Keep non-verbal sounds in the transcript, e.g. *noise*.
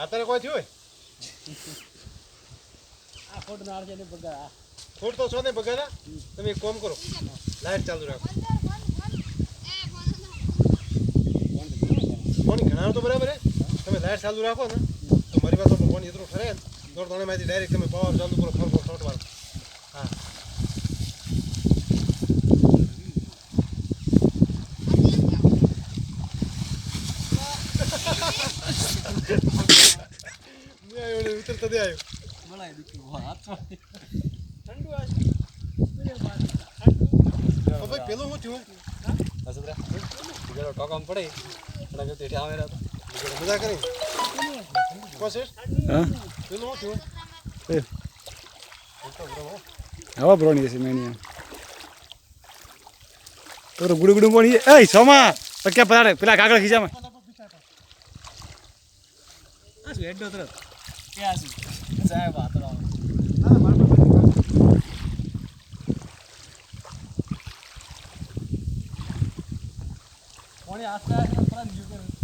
અત્યારે કોઈ થયું હોય? આ ખોટ નાર છે ને બગા આ ખોટ તો છો ને બગાડા? તમે એક કામ કરો. લાઈટ ચાલુ રાખો. ફોન ઘણા તો બરાબર હે. તમે લાઈટ ચાલુ રાખો ને તો મારી પાસે ફોન એટલું ફરે ને દોડમાંથી ડાયરેક્ટ તમે પાવર ચાલુ કરો ફોન ફોન શોર્ટ વાળો. હા. ને *laughs* ઉતરતા દે આવ્યો બોલાય દીકરી હાથ ઠંડુ આ તો ભાઈ પેલું શું થયું? ટોકામ પડે. પણ કે તેઠી આવે રાત મજા કરી? કોશિશ હા? પેલું હું થયું? એ. હવા ભરવાની હશે મેની તો ગુડું ગુડું પડી એ સોમા! પક્યા પધારે પેલા કાગળ ખીચામાં. આ હેડો કે આ શું સાહેબ લાવો કોણે આસ્તે આસ્તે પરત ગયું કરે